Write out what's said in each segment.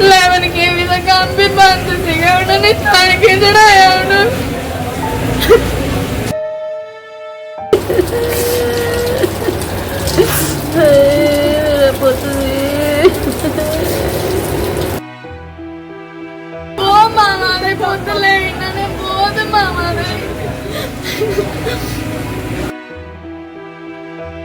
ਲੈਵਨ ਕੇ ਦਾ ਕੰਮ ਵੀ ਬੰਦ ਸੀਗਾ, ਉਹਨਾਂ ਨੇ ਛਾਣ ਕੇ ਚੜਾਇਆ ਉਹਨੂੰ? ਮੇਰਾ ਪੁੱਤ ਵੀ ਬਹੁਤ ਦੇ ਪੁੱਤ ਲੈ ਇਹਨਾਂ ਨੇ, ਬਹੁਤ ਮਾਵਾਂ ਦੇ।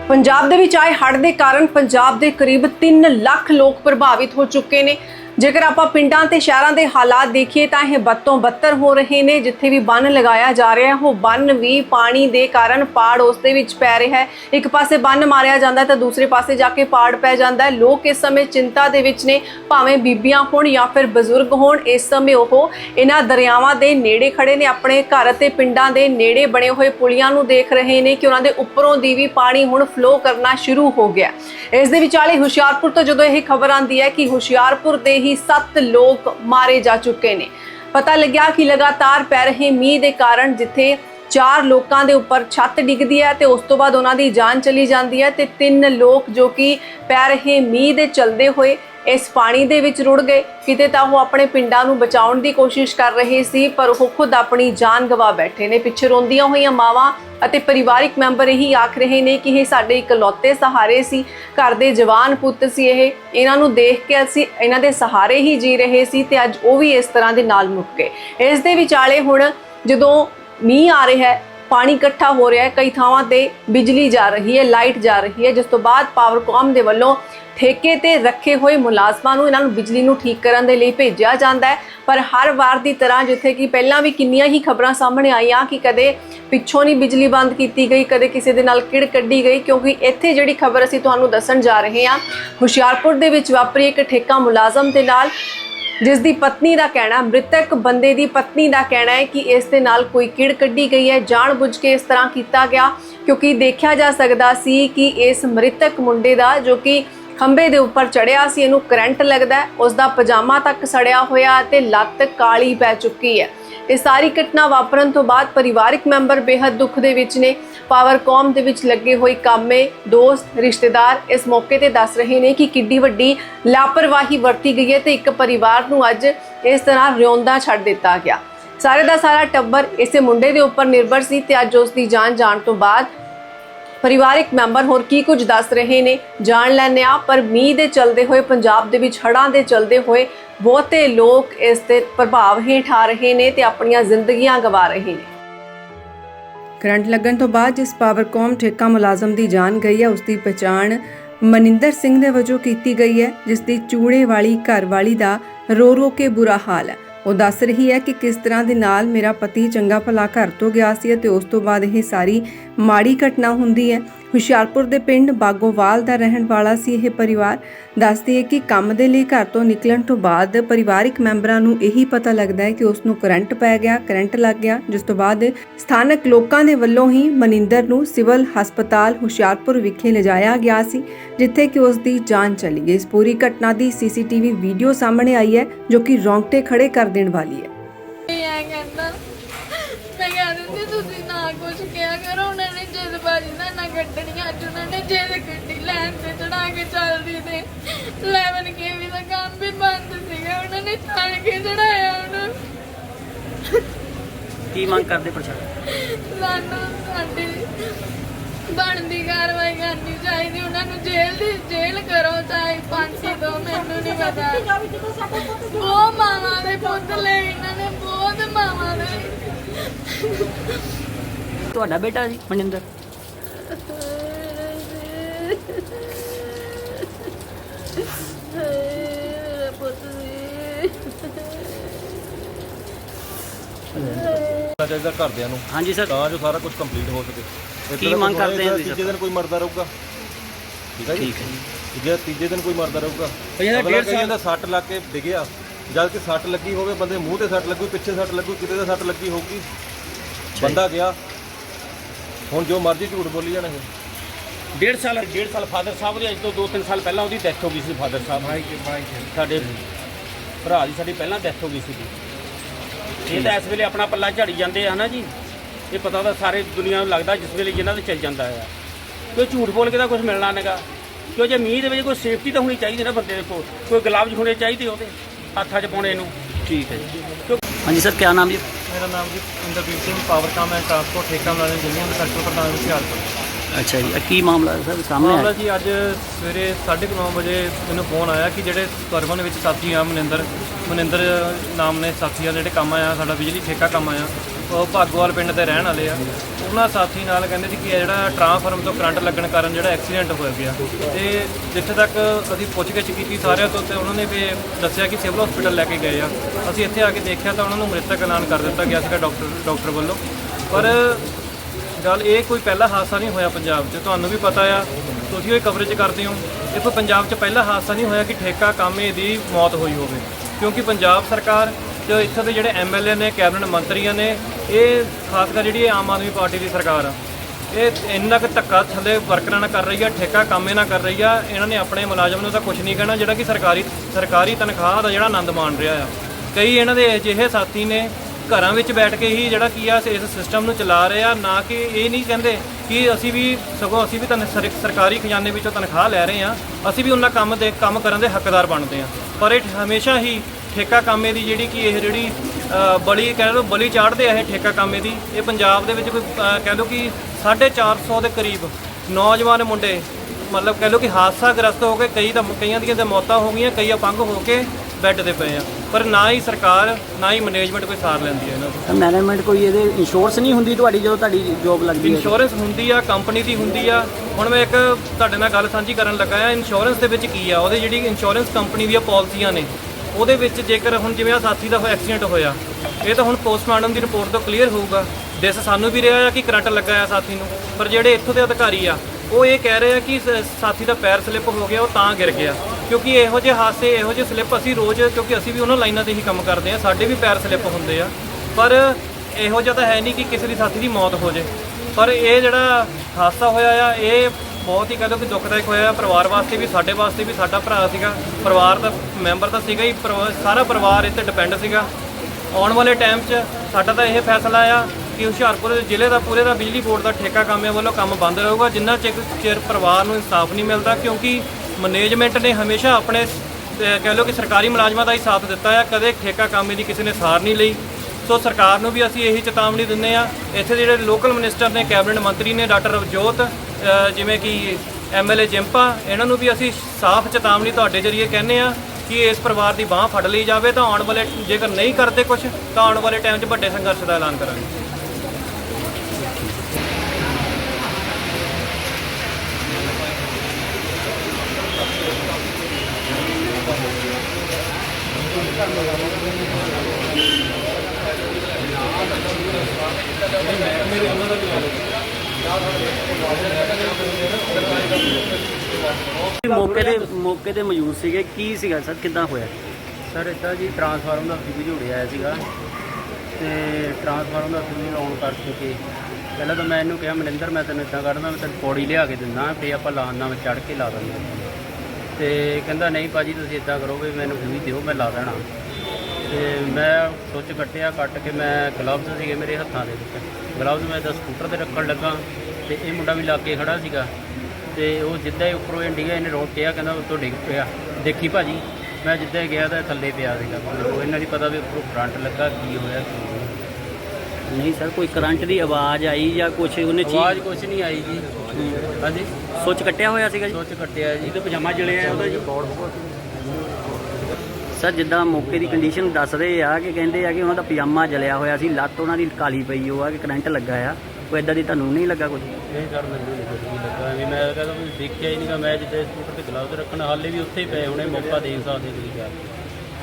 ਪੰਜਾਬ ਦੇ ਵਿੱਚ ਆਏ ਹੜ੍ਹ ਦੇ ਕਾਰਨ ਪੰਜਾਬ ਦੇ ਕਰੀਬ 3 ਲੱਖ ਲੋਕ ਪ੍ਰਭਾਵਿਤ ਹੋ ਚੁੱਕੇ ਨੇ। ਜੇਕਰ ਆਪਾਂ ਪਿੰਡਾਂ ਤੇ ਸ਼ਹਿਰਾਂ ਦੇ ਹਾਲਾਤ ਦੇਖੀਏ ਤਾਂ ਇਹ ਬੱਤੋਂ ਬੱਤਰ ਹੋ ਰਹੇ ਨੇ, ਜਿੱਥੇ ਵੀ ਬੰਨ ਲਗਾਇਆ ਜਾ ਰਿਹਾ ਹੈ। ਉਹ ਬੰਨ ਵੀ ਪਾਣੀ ਦੇ ਕਾਰਨ ਪਾੜ ਉਸ ਦੇ ਵਿੱਚ ਪੈ ਰਿਹਾ ਹੈ। ਇੱਕ ਪਾਸੇ ਬੰਨ ਮਾਰਿਆ ਜਾਂਦਾ ਤਾਂ ਦੂਸਰੇ ਪਾਸੇ ਜਾ ਕੇ ਪਾੜ ਪੈ ਜਾਂਦਾ ਹੈ। ਲੋਕ ਇਸ ਸਮੇਂ ਚਿੰਤਾ ਦੇ ਵਿੱਚ ਨੇ, ਭਾਵੇਂ ਬੀਬੀਆਂ ਹੋਣ ਜਾਂ ਫਿਰ ਬਜ਼ੁਰਗ ਹੋਣ, ਇਸ ਸਮੇਂ ਉਹ ਇਹਨਾਂ ਦਰਿਆਵਾਂ ਦੇ ਨੇੜੇ ਖੜੇ ਨੇ। ਆਪਣੇ ਘਰ ਅਤੇ ਪਿੰਡਾਂ ਦੇ ਨੇੜੇ ਬਣੇ ਹੋਏ ਪੁਲੀਆਂ ਨੂੰ ਦੇਖ ਰਹੇ ਨੇ ਕਿ ਉਹਨਾਂ ਦੇ ਉੱਪਰੋਂ ਦੀ ਵੀ ਪਾਣੀ ਹੁਣ ਫਲੋ ਕਰਨਾ ਸ਼ੁਰੂ ਹੋ ਗਿਆ ਇਸ ਦੇ ਵਿਚਾਲੇ ਹੁਸ਼ਿਆਰਪੁਰ ਤੋਂ ਜਦੋਂ ਇਹ ਖਬਰ ਆਂਦੀ ਹੈ ਕਿ ਹੁਸ਼ਿਆਰਪੁਰ ਦੇ ਹੀ 7 ਲੋਕ ਮਾਰੇ ਜਾ ਚੁੱਕੇ ਨੇ। ਪਤਾ ਲੱਗਿਆ ਕਿ ਲਗਾਤਾਰ ਪੈ ਰਹੇ ਮੀਂਹ ਦੇ ਕਾਰਨ ਜਿੱਥੇ ਚਾਰ ਲੋਕਾਂ ਦੇ ਉੱਪਰ ਛੱਤ ਡਿੱਗਦੀ ਹੈ ਤੇ ਉਸ ਤੋਂ ਬਾਅਦ ਉਹਨਾਂ ਦੀ ਜਾਨ ਚਲੀ ਜਾਂਦੀ ਹੈ ਤੇ ਤਿੰਨ ਲੋਕ ਜੋ ਕਿ ਪੈ ਰਹੇ ਮੀਂਹ ਦੇ ਚਲਦੇ ਹੋਏ ਇਸ ਪਾਣੀ ਦੇ ਵਿੱਚ ਰੁੜ ਗਏ। ਕਿਤੇ ਤਾਂ ਉਹ ਆਪਣੇ ਪਿੰਡਾਂ ਨੂੰ ਬਚਾਉਣ ਦੀ ਕੋਸ਼ਿਸ਼ ਕਰ ਰਹੇ ਸੀ, ਪਰ ਉਹ ਖੁਦ ਆਪਣੀ ਜਾਨ ਗਵਾ ਬੈਠੇ ਨੇ। ਪਿੱਛੇ ਰੋਂਦੀਆਂ ਹੋਈਆਂ ਮਾਵਾਂ ਅਤੇ ਪਰਿਵਾਰਿਕ ਮੈਂਬਰ ਇਹੀ ਆਖ ਰਹੇ ਨੇ ਕਿ ਇਹ ਸਾਡੇ ਇਕਲੌਤੇ ਸਹਾਰੇ ਸੀ। ਘਰ ਦੇ ਜਵਾਨ ਪੁੱਤ ਸੀ ਇਹ। ਇਹਨਾਂ ਨੂੰ ਦੇਖ ਕੇ ਅਸੀਂ ਇਹਨਾਂ ਦੇ ਸਹਾਰੇ ਹੀ ਜੀ ਰਹੇ ਸੀ ਤੇ ਅੱਜ ਉਹ ਵੀ ਇਸ ਤਰ੍ਹਾਂ ਦੇ ਨਾਲ ਮੁੱਕ ਗਏ। ਇਸ ਦੇ ਵਿਚਾਲੇ ਹੁਣ ਜਦੋਂ ਮੀਂਹ ਆ ਰਿਹਾ ਹੈ, ਪਾਣੀ ਇਕੱਠਾ ਹੋ ਰਿਹਾ ਹੈ, ਕਈ ਥਾਵਾਂ ਤੇ ਬਿਜਲੀ ਜਾ ਰਹੀ ਹੈ, ਲਾਈਟ ਜਾ ਰਹੀ ਹੈ, ਜਿਸ ਤੋਂ ਬਾਅਦ ਪਾਵਰਕਾਮ ਦੇ ਵੱਲੋਂ ਠੇਕੇ ਤੇ ਰੱਖੇ ਹੋਏ ਮੁਲਾਜ਼ਮਾਂ ਨੂੰ ਇਹਨਾਂ ਨੂੰ ਬਿਜਲੀ ਨੂੰ ਠੀਕ ਕਰਨ ਦੇ ਲਈ ਭੇਜਿਆ ਜਾਂਦਾ ਹੈ। ਪਰ ਹਰ ਵਾਰ ਦੀ ਤਰ੍ਹਾਂ ਜਿੱਥੇ ਕਿ ਪਹਿਲਾਂ ਵੀ ਕਿੰਨੀਆਂ ਹੀ ਖਬਰਾਂ ਸਾਹਮਣੇ ਆਈਆਂ ਕਿ ਕਦੇ ਪਿੱਛੋਂ ਨਹੀਂ ਬਿਜਲੀ ਬੰਦ ਕੀਤੀ ਗਈ, ਕਦੇ ਕਿਸੇ ਦੇ ਨਾਲ ਕਿੜ ਕੱਢੀ ਗਈ, ਕਿਉਂਕਿ ਇੱਥੇ ਜਿਹੜੀ ਖਬਰ ਅਸੀਂ ਤੁਹਾਨੂੰ ਦੱਸਣ ਜਾ ਰਹੇ ਹਾਂ, ਹੁਸ਼ਿਆਰਪੁਰ ਦੇ ਵਿੱਚ ਵਾਪਰੀ ਇੱਕ ਠੇਕਾ ਮੁਲਾਜ਼ਮ ਦੇ ਨਾਲ, ਜਿਸ ਦੀ ਪਤਨੀ ਦਾ ਕਹਿਣਾ, ਮ੍ਰਿਤਕ ਬੰਦੇ ਦੀ ਪਤਨੀ ਦਾ ਕਹਿਣਾ ਹੈ ਕਿ ਇਸ ਦੇ ਨਾਲ ਕੋਈ ਕਿੜ ਕੱਢੀ ਗਈ ਹੈ, ਜਾਣਬੁੱਝ ਕੇ ਇਸ ਤਰ੍ਹਾਂ ਕੀਤਾ ਗਿਆ, ਕਿਉਂਕਿ ਦੇਖਿਆ ਜਾ ਸਕਦਾ ਸੀ ਕਿ ਇਸ ਮ੍ਰਿਤਕ ਮੁੰਡੇ ਦਾ ਜੋ ਕਿ ਖੰਭੇ ਦੇ ਉੱਪਰ ਚੜਿਆ ਸੀ, ਇਹਨੂੰ ਕਰੰਟ ਲੱਗਦਾ ਉਸ ਦਾ ਪਜਾਮਾ ਤੱਕ ਸੜਿਆ ਹੋਇਆ ਤੇ ਲੱਤ ਕਾਲੀ ਪੈ ਚੁੱਕੀ ਹੈ। ਇਹ ਸਾਰੀ ਘਟਨਾ ਵਾਪਰਨ ਤੋਂ ਬਾਅਦ ਪਰਿਵਾਰਕ ਮੈਂਬਰ ਬੇहद ਦੁੱਖ ਦੇ ਵਿੱਚ ਨੇ। ਪਾਵਰਕਾਮ ਦੇ ਵਿੱਚ ਲੱਗੇ ਹੋਏ ਕਾਮੇ, ਦੋਸਤ, ਰਿਸ਼ਤੇਦਾਰ ਇਸ ਮੌਕੇ ਤੇ ਦੱਸ ਰਹੇ ਨੇ ਕਿ ਕਿੱਡੀ ਵੱਡੀ ਲਾਪਰਵਾਹੀ ਵਰਤੀ ਗਈ ਹੈ ਤੇ ਇੱਕ ਪਰਿਵਾਰ ਨੂੰ ਅੱਜ ਇਸ ਤਰ੍ਹਾਂ ਰਿਉਂਦਾ ਛੱਡ ਦਿੱਤਾ ਗਿਆ। ਸਾਰੇ ਦਾ ਸਾਰਾ ਟੱਬਰ ਇਸੇ ਮੁੰਡੇ ਦੇ ਉੱਪਰ ਨਿਰਭਰ ਸੀ ਤੇ ਅੱਜ ਉਸ ਦੀ ਜਾਨ ਜਾਣ ਤੋਂ ਬਾਅਦ ਪਰਿਵਾਰਿਕ ਮੈਂਬਰ ਹੋਰ ਕੀ ਕੁਝ ਦੱਸ ਰਹੇ ਨੇ? ਜਾਣ ਲੈਣੇ ਆ ਪਰ ਮੀਂਹ ਦੇ ਚਲਦੇ ਹੋਏ, ਪੰਜਾਬ ਦੇ ਵਿੱਚ ਹੜ੍ਹਾਂ ਦੇ ਚਲਦੇ ਹੋਏ ਬਹੁਤੇ ਲੋਕ ਇਸ ਦੇ ਪ੍ਰਭਾਵ ਹੇਠ ਆ ਰਹੇ ਨੇ ਤੇ ਆਪਣੀਆਂ ਜ਼ਿੰਦਗੀਆਂ ਗਵਾ ਰਹੇ ਨੇ। ਕਰੰਟ ਲੱਗਣ ਤੋਂ ਬਾਅਦ ਜਿਸ ਪਾਵਰਕੌਮ ਠੇਕਾ ਮੁਲਾਜ਼ਮ ਦੀ ਜਾਨ ਗਈ ਹੈ, ਉਸ ਦੀ ਪਛਾਣ ਮਨਿੰਦਰ ਸਿੰਘ ਦੇ ਵਜੋਂ ਕੀਤੀ ਗਈ ਹੈ, ਜਿਸ ਦੀ ਚੂੜੇ ਵਾਲੀ ਘਰ ਵਾਲੀ ਦਾ ਰੋ ਰੋ ਕੇ ਬੁਰਾ ਹਾਲ ਹੈ। ਉਹ ਦੱਸ ਰਹੀ ਹੈ ਕਿ ਕਿਸ ਤਰ੍ਹਾਂ ਦੇ ਨਾਲ ਮੇਰਾ ਪਤੀ ਚੰਗਾ ਭਲਾ ਘਰ ਤੋਂ ਗਿਆ ਸੀ ਅਤੇ ਉਸ ਤੋਂ ਬਾਅਦ ਇਹ ਸਾਰੀ ਮਾੜੀ ਘਟਨਾ ਹੁੰਦੀ ਹੈ। ਹੁਸ਼ਿਆਰਪੁਰ ਦੇ ਪਿੰਡ ਬਾਗੋਵਾਲ ਦਾ ਰਹਿਣ ਵਾਲਾ ਸੀ ਇਹ ਪਰਿਵਾਰ। ਦੱਸਦੀ ਹੈ ਕਿ ਕੰਮ ਦੇ ਲਈ ਘਰ ਤੋਂ ਨਿਕਲਣ ਤੋਂ ਬਾਅਦ ਪਰਿਵਾਰਿਕ ਮੈਂਬਰਾਂ ਨੂੰ ਇਹੀ ਪਤਾ ਲੱਗਦਾ ਹੈ ਕਿ ਉਸ ਨੂੰ ਕਰੰਟ ਪੈ ਗਿਆ, ਕਰੰਟ ਲੱਗ ਗਿਆ, ਜਿਸ ਤੋਂ ਬਾਅਦ ਸਥਾਨਕ ਲੋਕਾਂ ਦੇ ਵੱਲੋਂ ਹੀ ਮਨਿੰਦਰ ਨੂੰ ਸਿਵਲ ਹਸਪਤਾਲ ਹੁਸ਼ਿਆਰਪੁਰ ਵਿਖੇ ਲਿਜਾਇਆ ਗਿਆ ਸੀ, ਜਿੱਥੇ ਕਿ ਉਸ ਦੀ ਜਾਨ ਚਲੀ ਗਈ। ਇਸ ਪੂਰੀ ਘਟਨਾ ਦੀ ਸੀਸੀਟੀਵੀ ਵੀਡੀਓ ਸਾਹਮਣੇ ਆਈ ਹੈ, ਜੋ ਕਿ ਰੌਂਗਟੇ ਖੜੇ ਕਰ ਦੇਣ ਵਾਲੀ ਹੈ। ਨੇ ਜੇਦ ਗੱਡੀ ਲੈਣ ਤੇ ਚੜਾ ਕੇ ਚੱਲਦੀ ਤੇ ਲੈਵਨ ਕੇ ਵੀ ਦਾ ਕੰਮ ਵੀ ਬੰਦ ਸੀਗਾ ਉਹਨਾਂ ਨੇ ਛਾਣ ਕੇ ਚੜਾਇਆ ਉਹਨੂੰ। ਕੀ ਮੰਗ ਕਰਦੇ ਪ੍ਰਸ਼ਾਸਨ? ਸਾਨੂੰ ਸਾਡੀ ਬਣਦੀ ਕਾਰਵਾਈ ਕਰਨੀ ਚਾਹੀਦੀ ਉਹਨਾਂ ਨੂੰ ਜੇਲ੍ਹ ਦੀ ਜੇਲ੍ਹ ਕਰੋ ਚਾਹੇ ਫਾਂਸੀ ਦੋ ਮੈਨੂੰ ਨਹੀਂ ਪਤਾ। ਬਹੁਤ ਮਾਵਾਂ ਦੇ ਪੁੱਤ ਲੈ ਇਹਨਾਂ ਨੇ ਬਹੁਤ ਮਾਵਾਂ ਦੇ ਤੁਹਾਡਾ ਬੇਟਾ ਜੀ ਮਨਿੰਦਰ? ਮੇਰਾ ਪੁੱਤ ਵੀ ਕਰਨਾ ਚਾਹੀਦਾ ਘਰਦਿਆਂ ਨੂੰ। ਹਾਂਜੀ ਸਰ। ਤਾਂ ਜੋ ਸਾਰਾ ਕੁਝ ਕੰਪਲੀਟ ਹੋ ਸਕੇ। ਇਸ ਕੀ ਤਰ੍ਹਾਂ ਮੰਗ ਕੋਈ ਕਰਦੇ ਹੋ ਹੋਏਗਾ, ਤੁਸੀਂ ਤੀਜੇ ਦਿਨ ਕੋਈ ਮਰਦਾ ਰਹੂਗਾ। ਠੀਕ ਹੈ ਜੀ? ਠੀਕ ਹੈ। ਜੀ ਜੇ ਤੀਜੇ ਦਿਨ ਕੋਈ ਮਰਦਾ ਰਹੂਗਾ। ਇਹਦਾ ਅਗਲਾ ਡੇਢ ਕਹੀ ਜਾਂਦਾ ਸੱਟ ਲੱਗ ਕੇ ਡਿੱਗਿਆ। ਜਦ ਕਿ ਸੱਟ ਲੱਗੀ ਹੋਵੇ ਬੰਦੇ ਮੂੰਹ ਤੇ ਸੱਟ ਲੱਗੂ ਪਿੱਛੇ ਸੱਟ ਲੱਗੂ ਕਿਤੇ ਤੇ ਸੱਟ ਲੱਗੀ ਹੋਊਗੀ। ਬੰਦਾ ਗਿਆ। ਹੁਣ ਜੋ ਮਰਜ਼ੀ ਝੂਠ ਬੋਲੀ ਜਾਣਾ ਇਹ ਡੇਢ ਸਾਲ ਡੇਢ ਸਾਲ ਫਾਦਰ ਸਾਹਿਬ ਦੇ ਅੱਜ ਤੋਂ 2-3 ਸਾਲ ਪਹਿਲਾਂ ਉਹਦੀ ਡੈਥ ਹੋ ਗਈ ਸੀ ਫਾਦਰ ਸਾਹਿਬ ਸਾਡੇ ਭਰਾ ਦੀ ਸਾਡੀ ਪਹਿਲਾਂ ਡੈਥ ਹੋ ਗਈ ਸੀ। ਜੀ ਇਹ ਤਾਂ ਇਸ ਵੇਲੇ ਆਪਣਾ ਪੱਲਾ ਝਾੜੀ ਜਾਂਦੇ ਆ ਨਾ ਜੀ? ਇਹ ਪਤਾ ਤਾਂ ਸਾਰੇ ਦੁਨੀਆ ਨੂੰ ਲੱਗਦਾ ਜਿਸ ਵੇਲੇ ਜਿਨ੍ਹਾਂ ਦੇ ਚੱਲ ਜਾਂਦਾ ਆ। ਕੋਈ ਝੂਠ ਬੋਲ ਕੇ ਤਾਂ ਕੁਝ ਮਿਲਣਾ ਨਹੀਂਗਾ। ਕਿਉਂ ਜੇ ਮੀਂਹ ਦੇ ਵਿੱਚ ਕੋਈ ਸੇਫਟੀ ਤਾਂ ਹੋਣੀ ਚਾਹੀਦੀ ਨਾ ਬੰਦੇ ਦੇ ਕੋਲ? ਕੋਈ ਗਲਵਜ਼ ਹੋਣੇ ਚਾਹੀਦੇ ਉਹਦੇ ਹੱਥਾਂ 'ਚ ਪਾਉਣੇ ਇਹਨੂੰ ਠੀਕ ਹੈ ਜੀ। ਹਾਂਜੀ ਸਰ ਕੀ ਨਾਮ ਜੀ? ਮੇਰਾ ਨਾਮ ਜੀ ਇੰਦਰਵੀਰ ਸਿੰਘ ਪਾਵਰਕਾਮ ਐਂਡ ਟਰਾਂਸਪੋਰਟ ਠੇਕਾ ਮੁਲਾਜ਼ਮ ਯੂਨੀਅਨ ਦਾ ਸੈਕਟਰ ਪ੍ਰਧਾਨ ਹੁਸ਼ਿਆਰਪੁਰ। ਅੱਛਾ ਜੀ, ਇਹ ਕੀ ਮਾਮਲਾ ਹੈ ਸਰ? ਸਾਹਮਣੇ ਮਾਮਲਾ ਆਇਆ ਜੀ ਅੱਜ ਸਵੇਰੇ 9:30 ਵਜੇ ਮੈਨੂੰ ਫੋਨ ਆਇਆ ਕਿ ਜਿਹੜੇ ਕਰਵਨ ਵਿੱਚ ਸਾਥੀ ਆ, ਮਨਿੰਦਰ ਮਨਿੰਦਰ ਨਾਮ ਨੇ ਸਾਥੀ ਆ, ਜਿਹੜੇ ਕੰਮ ਆਇਆ, ਸਾਡਾ ਬਿਜਲੀ ਠੇਕਾ ਕੰਮ ਆਇਆ, ਉਹ ਭਾਗੋਵਾਲ ਪਿੰਡ ਦੇ ਰਹਿਣ ਵਾਲੇ ਆ। ਉਹਨਾਂ ਸਾਥੀ ਨਾਲ ਕਹਿੰਦੇ ਸੀ ਕਿ ਇਹ ਜਿਹੜਾ ਟਰਾਂਸਫਾਰਮ ਤੋਂ ਕਰੰਟ ਲੱਗਣ ਕਾਰਨ ਜਿਹੜਾ ਐਕਸੀਡੈਂਟ ਹੋ ਗਿਆ ਤੇ ਜਿੱਥੇ ਤੱਕ ਅਸੀਂ ਪੁੱਛਗਿੱਛ ਕੀਤੀ ਸਾਰਿਆਂ ਤੋਂ, ਤੇ ਉਹਨਾਂ ਨੇ ਵੀ ਦੱਸਿਆ ਕਿ ਸਿਵਲ ਹਸਪੀਟਲ ਲੈ ਕੇ ਗਏ ਆ। ਅਸੀਂ ਇੱਥੇ ਆ ਕੇ ਦੇਖਿਆ ਤਾਂ ਉਹਨਾਂ ਨੂੰ ਮ੍ਰਿਤਕ ਐਲਾਨ ਕਰ ਦਿੱਤਾ ਗਿਆ ਸੀਗਾ ਡਾਕਟਰ ਡਾਕਟਰ ਵੱਲੋਂ। ਪਰ ਗੱਲ ਇਹ ਕੋਈ ਪਹਿਲਾ ਹਾਦਸਾ ਨਹੀਂ ਹੋਇਆ ਪੰਜਾਬ 'ਚ, ਤੁਹਾਨੂੰ ਵੀ ਪਤਾ ਆ। ਤੁਸੀਂ ਉਹ ਕਵਰੇਜ ਕਰਦੇ ਹੋ। ਇਹ ਕੋਈ ਪੰਜਾਬ 'ਚ ਪਹਿਲਾ ਹਾਦਸਾ ਨਹੀਂ ਹੋਇਆ ਕਿ ਠੇਕਾ ਕਾਮੇ ਦੀ ਮੌਤ ਹੋਈ ਹੋਵੇ। ਕਿਉਂਕਿ ਪੰਜਾਬ ਸਰਕਾਰ ਜੋ ਇੱਥੇ ਦੇ ਜਿਹੜੇ ਐਮਐਲਏ ਨੇ, ਕੈਬਨਿਟ ਮੰਤਰੀਆਂ ਨੇ, ਇਹ ਖਾਸ ਕਰ ਜਿਹੜੀ ਆਮ ਆਦਮੀ ਪਾਰਟੀ ਦੀ ਸਰਕਾਰ ਆ, ਇਹ ਇੰਨਾ ਕੁ ਧੱਕਾ ਥੱਲੇ ਵਰਕਰਾਂ ਨਾਲ ਕਰ ਰਹੀ ਆ, ਠੇਕਾ ਕਾਮੇ ਨਾਲ ਕਰ ਰਹੀ ਆ, ਇਹਨਾਂ ਨੇ ਆਪਣੇ ਮੁਲਾਜ਼ਮ ਨੂੰ ਤਾਂ ਕੁਝ ਨਹੀਂ ਕਹਿਣਾ, ਜਿਹੜਾ ਕਿ ਸਰਕਾਰੀ ਸਰਕਾਰੀ ਤਨਖਾਹ ਦਾ ਜਿਹੜਾ ਆਨੰਦ ਮਾਣ ਰਿਹਾ ਆ। ਕਈ ਇਹਨਾਂ ਦੇ ਅਜਿਹੇ ਸਾਥੀ ਨੇ ਘਰਾਂ ਵਿੱਚ ਬੈਠ ਕੇ ਹੀ ਜਿਹੜਾ ਕੀ ਆ, ਇਸ ਸਿਸਟਮ ਨੂੰ ਚਲਾ ਰਹੇ ਆ, ਨਾ ਕਿ ਇਹ ਨਹੀਂ ਕਹਿੰਦੇ ਕਿ ਅਸੀਂ ਵੀ ਸਗੋਂ ਅਸੀਂ ਵੀ ਤਾਂ ਸਰਕਾਰੀ ਖਜ਼ਾਨੇ ਵਿੱਚੋਂ ਤਨਖਾਹ ਲੈ ਰਹੇ ਆ, ਅਸੀਂ ਵੀ ਉਹਨਾਂ ਕੰਮ ਦੇ, ਕੰਮ ਕਰਨ ਦੇ ਹੱਕਦਾਰ ਬਣਦੇ ਆ। ਪਰ ਇਹ ਹਮੇਸ਼ਾ ਹੀ ਠੇਕਾ ਕਾਮੇ ਦੀ ਜਿਹੜੀ ਕਿ ਇਹ ਜਿਹੜੀ ਬਲੀ ਕਹਿ ਲਓ, ਬਲੀ ਚਾੜਦੇ ਆ ਇਹ ਠੇਕਾ ਕਾਮੇ ਦੀ, ਇਹ ਪੰਜਾਬ ਦੇ ਵਿੱਚ ਕੋਈ ਕਹਿ ਲਓ ਕਿ 450 ਦੇ ਕਰੀਬ ਨੌਜਵਾਨ ਮੁੰਡੇ, ਮਤਲਬ ਕਹਿ ਲਓ ਕਿ ਹਾਦਸਾ ਗ੍ਰਸਤ ਹੋ ਕੇ ਕਈ ਤਾਂ ਕਈਆਂ ਦੀਆਂ ਤਾਂ ਮੌਤਾਂ ਹੋ ਗਈਆਂ, ਕਈ ਅਪੰਗ ਹੋ ਕੇ ਬੈੱਡ ਤੇ ਪਏ ਆ। ਪਰ ਨਾ ਹੀ ਸਰਕਾਰ ਨਾ ਹੀ ਮੈਨੇਜਮੈਂਟ ਕੋਈ ਸਾਰ ਲੈਂਦੀ ਹੈ ਇਹਨਾਂ ਤੋਂ। ਮੈਨੇਜਮੈਂਟ ਕੋਈ ਇਹਦੇ ਇੰਸ਼ੋਰੈਂਸ ਨਹੀਂ ਹੁੰਦੀ ਤੁਹਾਡੀ ਜਦੋਂ ਤੁਹਾਡੀ ਜੋਬ ਲੱਗਦੀ ਹੈ? ਇੰਸ਼ੋਰੈਂਸ ਹੁੰਦੀ ਆ ਕੰਪਨੀ ਦੀ ਹੁੰਦੀ ਆ। ਹੁਣ ਮੈਂ ਇੱਕ ਤੁਹਾਡੇ ਨਾਲ ਗੱਲ ਸਾਂਝੀ ਕਰਨ ਲੱਗਾ ਆ ਇੰਸ਼ੋਰੈਂਸ ਦੇ ਵਿੱਚ ਕੀ ਆ? ਉਹਦੇ ਜਿਹੜੀ ਇੰਸ਼ੋਰੈਂਸ ਕੰਪਨੀ ਦੀਆਂ ਪਾਲਿਸੀਆਂ ਨੇ ਉਹਦੇ ਵਿੱਚ ਜੇਕਰ ਹੁਣ ਜਿਵੇਂ ਆ ਸਾਥੀ ਦਾ ਐਕਸੀਡੈਂਟ ਹੋਇਆ ਇਹ ਤਾਂ ਹੁਣ ਪੋਸਟਮਾਰਟਮ ਦੀ ਰਿਪੋਰਟ ਤੋਂ ਕਲੀਅਰ ਹੋਊਗਾ। ਦਿਸ ਸਾਨੂੰ ਵੀ ਰਿਹਾ ਆ ਕਿ ਕਰੰਟ ਲੱਗਾ ਆ ਸਾਥੀ ਨੂੰ ਪਰ ਜਿਹੜੇ ਇੱਥੋਂ ਦੇ ਅਧਿਕਾਰੀ ਆ ਉਹ ਇਹ ਕਹਿ ਰਹੇ ਆ ਕਿ ਸਾਥੀ ਦਾ ਪੈਰ ਸਲਿੱਪ ਹੋ ਗਿਆ ਉਹ ਤਾਂ ਗਿਰ ਗਿਆ। ਕਿਉਂਕਿ ਇਹੋ ਜਿਹੇ ਹਾਦਸੇ, ਇਹੋ ਜਿਹੇ ਸਲਿੱਪ ਅਸੀਂ ਰੋਜ਼, ਕਿਉਂਕਿ ਅਸੀਂ ਵੀ ਉਹਨਾਂ ਲਾਈਨਾਂ ਤੇ ਹੀ ਕੰਮ ਕਰਦੇ ਆ ਸਾਡੇ ਵੀ ਪੈਰ ਸਲਿੱਪ ਹੁੰਦੇ ਆ। ਪਰ ਇਹੋ ਜਿਹਾ ਤਾਂ ਹੈ ਨਹੀਂ ਕਿ ਕਿਸੇ ਦੀ ਸਾਥੀ ਦੀ ਮੌਤ ਹੋ ਜੇ। ਪਰ ਇਹ ਜਿਹੜਾ ਹਾਦਸਾ ਹੋਇਆ ਆ, ਇਹ ਬਹੁਤ ਹੀ ਕਹਿੰਦੇ ਕਿ ਦੁੱਖਦਾਇਕ ਹੋਇਆ ਆ। ਪਰਿਵਾਰ ਵਾਸਤੇ ਵੀ, ਸਾਡੇ ਵਾਸਤੇ ਵੀ, ਸਾਡਾ ਭਰਾ ਸੀਗਾ, ਪਰਿਵਾਰ ਦਾ ਮੈਂਬਰ ਤਾਂ ਸੀਗਾ ਹੀ, ਪਰਿਵਾ- ਸਾਰਾ ਪਰਿਵਾਰ ਇਹ ਤੇ ਡਿਪੈਂਡ ਸੀਗਾ। ਆਉਣ ਵਾਲੇ ਟਾਈਮ 'ਚ ਸਾਡਾ ਤਾਂ ਇਹ ਫੈਸਲਾ ਆ ਕਿ ਹੁਸ਼ਿਆਰਪੁਰ ਜ਼ਿਲ੍ਹੇ ਦਾ, ਪੂਰੇ ਦਾ ਬਿਜਲੀ ਬੋਰਡ ਦਾ ਠੇਕਾ ਕਾਮਿਆਂ ਵੱਲੋਂ ਕੰਮ ਬੰਦ ਰਹੂਗਾ। ਜਿੰਨਾ ਚਿਰ ਚਿਰ ਪਰਿਵਾਰ ਨੂੰ ਇਨਸਾਫ ਨਹੀਂ ਮਿਲਦਾ, ਕਿਉਂਕਿ ਮੈਨੇਜਮੈਂਟ ਨੇ ਹਮੇਸ਼ਾ ਆਪਣੇ, ਅਹ, ਕਹਿ ਲਓ ਕਿ ਸਰਕਾਰੀ ਮੁਲਾਜ਼ਮਾਂ ਦਾ ਹੀ ਸਾਥ ਦਿੱਤਾ ਆ, ਕਦੇ ਠੇਕਾ ਕਾਮੇ ਦੀ ਕਿਸੇ ਨੇ ਸਾਰ ਨਹੀਂ ਲਈ। ਸੋ ਸਰਕਾਰ ਨੂੰ ਵੀ ਅਸੀਂ ਇਹੀ ਚੇਤਾਵਨੀ ਦਿੰਦੇ ਆ। ਇੱਥੇ ਦੇ ਜਿਹੜੇ ਲੋਕਲ ਮਿਨਿਸਟਰ ਨੇ ਕੈਬਨਿਟ ਮੰਤਰੀ ਨੇ, ਡਾਕਟਰ ਰਵਜੋਤ, ਅਹ, ਜਿਵੇਂ ਕਿ ਐਮਐਲਏ ਜਿੰਪਾ, ਇਹਨਾਂ ਨੂੰ ਵੀ ਅਸੀਂ ਸਾਫ਼ ਚੇਤਾਵਨੀ ਤੁਹਾਡੇ ਜਰੀਏ ਕਹਿੰਦੇ ਆ ਕਿ ਇਸ ਪਰਿਵਾਰ ਦੀ ਬਾਹ ਫੜ ਲਈ ਜਾਵੇ ਤਾਂ ਆਉਣ ਵਾਲੇ ਜੇਕਰ ਨਹੀਂ ਕਰਦੇ ਕੁਝ ਤਾਂ ਆਉਣ ਵਾਲੇ ਟਾਈਮ 'ਚ ਵੱਡੇ ਸੰਘਰਸ਼ ਦਾ ਐਲਾਨ ਕਰਾਂਗੇ। ਮੌਕੇ ਦੇ ਮੌਕੇ ਤੇ ਮੌਜੂਦ ਸੀਗੇ, ਕੀ ਸੀਗਾ ਸਰ, ਕਿੱਦਾਂ ਹੋਇਆ? ਸਰ, ਇੱਦਾਂ ਜੀ ਟਰਾਂਸਫਾਰਮ ਦਾ ਫਿਊਜ਼ ਉੜਿਆ ਆਇਆ ਸੀਗਾ ਤੇ ਟਰਾਂਸਫਾਰਮ ਦਾ ਫਿਊਜ਼ ਆਨ ਕਰ ਚੁੱਕੇ। ਪਹਿਲਾਂ ਤਾਂ ਮੈਂ ਇਹਨੂੰ ਕਿਹਾ, ਮਨਿੰਦਰ, ਮੈਂ ਤੈਨੂੰ ਇੱਦਾਂ ਕੱਢਦਾ, ਮੈਂ ਤੈਨੂੰ ਪੌੜੀ ਲਿਆ ਕੇ ਦਿੰਦਾ ਤੇ ਆਪਾਂ ਲਾਉਣ ਨਾਲ ਮੈਂ ਚੜ੍ਹ ਕੇ ਲਾ ਦਿੰਦਾ ਤੇ ਕਹਿੰਦਾ, ਨਹੀਂ ਭਾਜੀ, ਤੁਸੀਂ ਇੱਦਾਂ ਕਰੋ ਵੀ ਮੈਨੂੰ ਫਿਊਜ਼ ਦਿਓ, ਮੈਂ ਲਾ ਦੇਣਾ। ਤੇ ਮੈਂ ਸੁੱਚ ਕੱਟਿਆ, ਕੱਟ ਕੇ ਮੈਂ ਗਲਵਜ਼ ਸੀਗੇ ਮੇਰੇ ਹੱਥਾਂ ਦੇ ਵਿੱਚ। ਗਲਵਜ਼ ਮੈਂ ਤਾਂ ਸਕੂਟਰ ਤੇ ਰੱਖਣ ਲੱਗਾ ਤੇ ਇਹ ਮੁੰਡਾ ਵੀ ਲਾਗੇ ਖੜਾ ਸੀਗਾ। ਤੇ ਉਹ ਜਿੱਦਾਂ ਹੀ ਉੱਪਰੋਂ ਇੰਡੀਆ ਇਹਨੇ ਰੋਕ ਕਿਹਾ ਕਹਿੰਦਾ ਉੱਤੋਂ ਡਿੱਗ ਪਿਆ। ਦੇਖੀ ਭਾਜੀ, ਮੈਂ ਜਿੱਦਾਂ ਗਿਆ ਤਾਂ ਥੱਲੇ ਪਿਆ ਸੀਗਾ। ਉਹ ਇਹਨਾਂ ਦੀ ਪਤਾ ਵੀ ਉੱਪਰੋਂ ਕਰੰਟ ਲੱਗਾ, ਕੀ ਹੋਇਆ, ਕੀ ਨਹੀਂ। ਸਰ ਕੋਈ ਕਰੰਟ ਦੀ ਆਵਾਜ਼ ਆਈ ਜਾਂ ਕੁਝ ਉਹਨੇ ਆਵਾਜ਼ ਚੀਜ਼ ਕੁਛ ਨਹੀਂ ਆਈ ਜੀ। ਹਾਂਜੀ। ਸੁੱਚ ਕੱਟਿਆ ਹੋਇਆ ਸੀਗਾ ਜੀ? ਸੁੱਚ ਕੱਟਿਆ ਜੀ। ਇਹਦਾ ਪਜਾਮਾ ਜਲਿਆ ਉਹਦਾ ਜੀ? ਸਰ ਜਿੱਦਾਂ ਮੌਕੇ ਦੀ ਕੰਡੀਸ਼ਨ ਦੱਸ ਰਹੇ ਆ ਕਿ ਕਹਿੰਦੇ ਆ ਕਿ ਉਹਨਾਂ ਦਾ ਪਜਾਮਾ ਜਲਿਆ ਹੋਇਆ ਸੀ ਲੱਤ ਉਹਨਾਂ ਦੀ ਕਾਲੀ ਪਈ ਉਹ ਆ ਕਿ ਕਰੰਟ ਲੱਗਾ ਆ। ਕੋਈ ਇਦਾਂ ਦੀ ਤੁਹਾਨੂੰ ਨਹੀਂ ਲੱਗਾ ਕੁਝ ਨਹੀਂ ਸਰ ਮੈਨੂੰ ਨਹੀਂ ਵੀ ਲੱਗਾ। ਐਵੇਂ ਮੈਂ ਕਹਿੰਦਾ ਵੀ ਦੇਖਿਆ ਹੀ ਨਹੀਂਗਾ ਮੈਂ ਜਿੱਦਾਂ ਸਕੂਟਰ ਤੇ ਗਲਾਵਜ਼ ਰੱਖਣ ਹਾਲੇ ਵੀ ਉੱਥੇ ਹੀ ਪਏ ਹੁਣੇ ਮੌਕਾ ਦੇਖ ਸਕਦੇ ਤੁਸੀਂ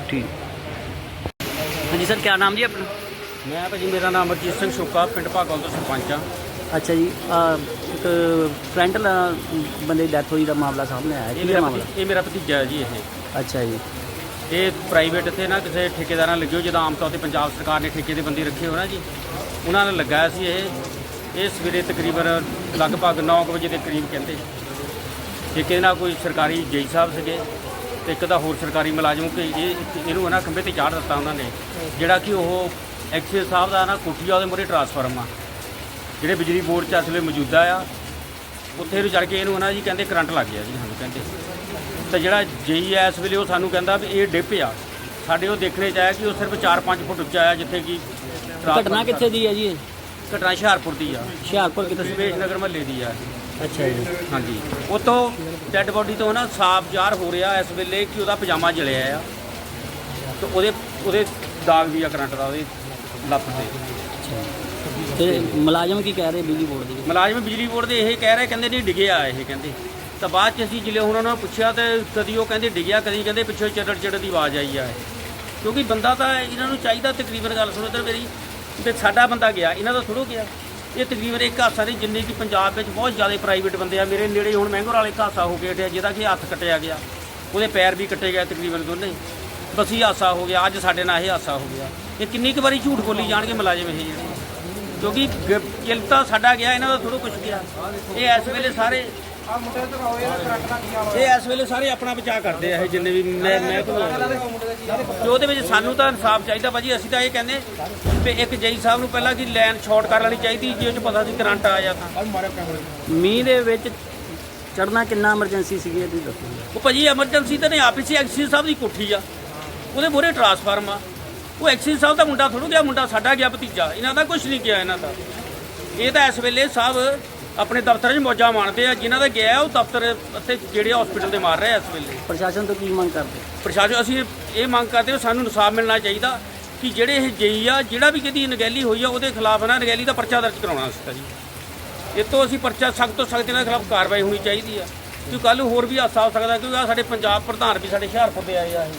ਠੀਕ। ਹਾਂਜੀ ਸਰ ਕੀ ਨਾਮ ਜੀ ਆਪਣਾ? ਮੈਂ ਭਾਜੀ ਮੇਰਾ ਨਾਮ ਅਮਰਜੀਤ ਸਿੰਘ ਸ਼ੋਕਾ ਪਿੰਡ ਭਾਗਲ ਤੋਂ ਸਰਪੰਚ ਆ ਅੱਛਾ ਜੀ ਆ ਇੱਕ ਫਰੰਟ ਬੰਦੇ ਦੀ ਡੈਥ ਹੋਈ ਦਾ ਮਾਮਲਾ ਸਾਹਮਣੇ ਆਇਆ ਇਹ ਕੀ ਮੇਰਾ ਮਾਮਲਾ? ਭਤੀ- ਇਹ ਮੇਰਾ ਭਤੀਜਾ ਹੈ ਜੀ ਇਹ। ਅੱਛਾ ਜੀ। ਇਹ ਪ੍ਰਾਈਵੇਟ ਤੇ ਨਾ ਕਿਸੇ ਠੇਕੇਦਾਰਾਂ ਲੱਗਿਓ ਜਦੋਂ ਆਮ ਤੌਰ ਤੇ ਪੰਜਾਬ ਸਰਕਾਰ ਨੇ ਠੇਕੇ ਦੇ ਬੰਦੇ ਰੱਖੇ ਹੋ ਨਾ ਜੀ ਉਹਨਾਂ ਨੇ ਲਗਾਇਆ ਸੀ ਇਹ। ਇਹ ਸਵੇਰੇ ਤਕਰੀਬਨ ਲਗਭਗ 9 ਵਜੇ ਦੇ ਕਰੀਬ ਕਹਿੰਦੇ ਠੇਕੇ ਨਾਲ ਕੋਈ ਸਰਕਾਰੀ ਜੇਈ ਸਾਹਿਬ ਸੀਗੇ ਤੇ ਇੱਕ ਦਾ ਹੋਰ ਸਰਕਾਰੀ ਮੁਲਾਜ਼ਮ ਕਿ ਇਹ ਇਹਨੂੰ ਨਾ ਖੰਭੇ ਤੇ ਚਾੜ ਦਿੱਤਾ ਉਹਨਾਂ ਨੇ ਜਿਹੜਾ ਕਿ ਉਹ ਐਕਸੀਅਸ ਸਾਹਿਬ ਦਾ ਨਾ ਕੋਠੀ ਆ ਉਹਦੇ ਮੂਹਰੇ ਟਰਾਂਸਫਾਰਮ ਆ। ਜਿਹੜੇ ਬਿਜਲੀ ਬੋਰਡ 'ਚ ਇਸ ਵੇਲੇ ਮੌਜੂਦਾ ਆ ਉੱਥੇ ਨੂੰ ਚੜ ਕੇ ਇਹਨੂੰ ਨਾ ਜੀ ਕਹਿੰਦੇ ਕਰੰਟ ਲੱਗ ਗਿਆ ਜੀ ਸਾਨੂੰ ਕਹਿੰਦੇ। ਤਾਂ ਜਿਹੜਾ ਜੇਈ ਐ ਇਸ ਵੇਲੇ ਉਹ ਸਾਨੂੰ ਕਹਿੰਦਾ ਵੀ ਇਹ ਡਿੱਪ ਆ। ਸਾਡੇ ਉਹ ਦੇਖਣੇ ਚ ਆਇਆ ਕਿ ਉਹ ਸਿਰਫ 4-5 ਫੁੱਟ ਉੱਚਾ ਆ ਜਿੱਥੇ ਕਿ ਘਟਨਾ ਕਿੱਥੇ ਦੀ ਹੈ ਜੀ ਇਹ? ਘਟਨਾ ਹੁਸ਼ਿਆਰਪੁਰ ਦੀ ਆ। ਹੁਸ਼ਿਆਰਪੁਰ ਕਿਤੇ ਦਸ਼ਮੇਸ਼ ਨਗਰ ਮਹੱਲੇ ਦੀ ਆ। ਅੱਛਾ ਜੀ। ਹਾਂਜੀ। ਉਤੋਂ ਡੈੱਡ ਬੋਡੀ ਤੋਂ ਨਾ ਸਾਫ਼ ਜ਼ਾਹਰ ਹੋ ਰਿਹਾ ਇਸ ਵੇਲੇ ਕਿ ਉਹਦਾ ਪਜਾਮਾ ਜਲਿਆ ਆ। ਤੇ ਉਹਦੇ ਉਹਦੇ ਦਾਗ ਵੀ ਆ ਕਰੰਟ ਦਾ ਉਹਦੇ ਲੱਤ ਤੇ। ਤੇ ਮੁਲਾਜ਼ਮ ਕੀ ਕਹਿ ਰਹੇ ਬਿਜਲੀ ਬੋਰਡ ਦੇ ਮੁਲਾਜ਼ਮ ਬਿਜਲੀ ਬੋਰਡ ਦੇ ਇਹ ਕਹਿ ਰਹੇ ਕਹਿੰਦੇ ਨਹੀਂ ਡਿੱਗਿਆ ਇਹ ਕਹਿੰਦੇ। ਤਾਂ ਬਾਅਦ ਚ ਅਸੀਂ ਜਿਲੇ ਉਹਨਾਂ ਨੂੰ ਪੁੱਛਿਆ ਤੇ ਕਦੀ ਉਹ ਕਹਿੰਦੇ ਡਿੱਗਿਆ ਕਦੀ ਕਹਿੰਦੇ ਪਿੱਛੋਂ ਚੜੜ ਚੜੜ ਦੀ ਆਵਾਜ਼ ਆਈ ਆ ਕਿਉਂਕਿ ਬੰਦਾ ਤਾਂ ਇਹਨਾਂ ਨੂੰ ਚਾਹੀਦਾ ਤਕਰੀਬਨ ਗੱਲ ਸੁਣੋ ਤੇ ਮੇਰੀ ਤੇ ਸਾਡਾ ਬੰਦਾ ਗਿਆ ਇਹਨਾਂ ਦਾ ਥੋੜੋ ਗਿਆ। ਇਹ ਤਕਰੀਬਨ ਇੱਕ ਹਾਸਾ ਨਹੀਂ ਜਿੰਨੇ ਕਿ ਪੰਜਾਬ ਵਿੱਚ ਬਹੁਤ ਜ਼ਿਆਦਾ ਪ੍ਰਾਈਵੇਟ ਬੰਦੇ ਆ ਮੇਰੇ ਨੇੜੇ ਹੁਣ ਮਹਿੰਗੋਰ ਵਾਲੇ ਹਾਸਾ ਹੋ ਕੇ ਹਟਿਆ ਜਿਹਦਾ ਕਿ ਹੱਥ ਕੱਟਿਆ ਗਿਆ। ਉਹਦੇ ਪੈਰ ਵੀ ਕੱਟੇ ਗਏ ਤਕਰੀਬਨ ਦੋਨੇ। ਬਸੀ ਹਾਸਾ ਹੋ ਗਿਆ ਅੱਜ ਸਾਡੇ ਨਾਲ ਇਹ ਹਾਸਾ ਹੋ ਗਿਆ। ਇਹ ਕਿੰਨੀ ਕੁ ਵਾਰੀ ਝੂਠ ਬੋਲੀ ਜਾਣਗੇ ਮੁਲਾਜ਼ਮ ਇਹ ਜਿਹੜੇ। ਕਿਉਂਕਿ ਕਿਲ ਤਾਂ ਸਾਡਾ ਗਿਆ ਇਹਨਾਂ ਦਾ ਥੋੜਾ ਕੁਝ ਗਿਆ। ਇਹ ਇਸ ਵੇਲੇ ਸਾਰੇ ਇਹ ਇਸ ਵੇਲੇ ਸਾਰੇ ਆਪਣਾ ਬਚਾਅ ਕਰਦੇ ਆ ਇਹ ਜਿੰਨੇ ਵੀ ਮੈਂ ਮੈਂ ਤੇ ਉਹਦੇ ਵਿੱਚ ਸਾਨੂੰ ਤਾਂ ਇਨਸਾਫ ਚਾਹੀਦਾ ਭਾਜੀ ਅਸੀਂ ਤਾਂ ਇਹ ਕਹਿੰਦੇ ਵੀ ਇੱਕ ਜਈ ਸਾਹਿਬ ਨੂੰ ਪਹਿਲਾਂ ਕਿ ਲਾਈਨ ਸ਼ਾਰਟ ਕਰ ਲੈਣੀ ਚਾਹੀਦੀ ਜੇ ਉਹ 'ਚ ਪਤਾ ਸੀ ਕਰੰਟ ਆ ਜਾਂਦਾ ਮੀਂਹ ਦੇ ਵਿੱਚ ਚੜਨਾ ਕਿੰਨਾ ਐਮਰਜੈਂਸੀ ਸੀਗੀ ਇਹ ਤੁਸੀਂ ਦੱਸੋ। ਉਹ ਭਾਜੀ ਐਮਰਜੈਂਸੀ ਤਾਂ ਨਹੀਂ ਆਪੀ ਸੀ ਐਕਸੀਸ ਸਾਹਿਬ ਦੀ ਕੋਠੀ ਆ। ਉਹਦੇ ਮੋਰੇ ਟਰਾਂਸਫਾਰਮ ਆ। ਉਹ ਐਕਸੀਸ ਸਾਹਿਬ ਦਾ ਮੁੰਡਾ ਥੋੜੂ ਗਿਆ ਮੁੰਡਾ ਸਾਡਾ ਗਿਆ ਭਤੀਜਾ। ਇਹਨਾਂ ਦਾ ਕੁਝ ਨਹੀਂ ਗਿਆ ਇਹਨਾਂ ਦਾ। ਇਹ ਤਾਂ ਇਸ ਵੇਲੇ ਸਾਹਿਬ ਆਪਣੇ ਦਫ਼ਤਰ 'ਚ ਮੌਜਾਂ ਮਾਣਦੇ ਆ। ਜਿਨ੍ਹਾਂ ਦਾ ਗਿਆ ਉਹ ਦਫ਼ਤਰ ਅਤੇ ਜਿਹੜੇ ਹਸਪੀਟਲ ਦੇ ਮਾਰ ਰਹੇ ਆ ਇਸ ਵੇਲੇ। ਪ੍ਰਸ਼ਾਸਨ ਤੋਂ ਕੀ ਮੰਗ ਕਰਦੇ? ਪ੍ਰਸ਼ਾਸਨ ਅਸੀਂ ਇਹ ਮੰਗ ਕਰਦੇ ਹਾਂ ਸਾਨੂੰ ਇਨਸਾਫ ਮਿਲਣਾ ਚਾਹੀਦਾ ਕਿ ਜਿਹੜੇ ਇਹ ਜਈ ਆ ਜਿਹੜਾ ਵੀ ਕਿਹਦੀ ਨਗੈਲੀ ਹੋਈ ਆ ਉਹਦੇ ਖਿਲਾਫ ਨਾ ਨਗੈਲੀ ਦਾ ਪਰਚਾ ਦਰਜ ਕਰਾਉਣਾ ਸੀ ਜੀ। ਇਹ ਤੋਂ ਅਸੀਂ ਪਰਚਾ ਸਖਤ ਤੋਂ ਸਖਤ ਇਹਨਾਂ ਦੇ ਖਿਲਾਫ ਕਾਰਵਾਈ ਹੋਣੀ ਚਾਹੀਦੀ ਆ। ਕਿਉਂਕਿ ਕੱਲ ਹੋਰ ਵੀ ਹਾਦਸਾ ਹੋ ਸਕਦਾ ਕਿਉਂਕਿ ਆਹ ਸਾਡੇ ਪੰਜਾਬ ਪ੍ਰਧਾਨ ਵੀ ਸਾਡੇ ਹੁਸ਼ਿਆਰਪੁਰ ਦੇ ਆਏ ਆ ਇਹ।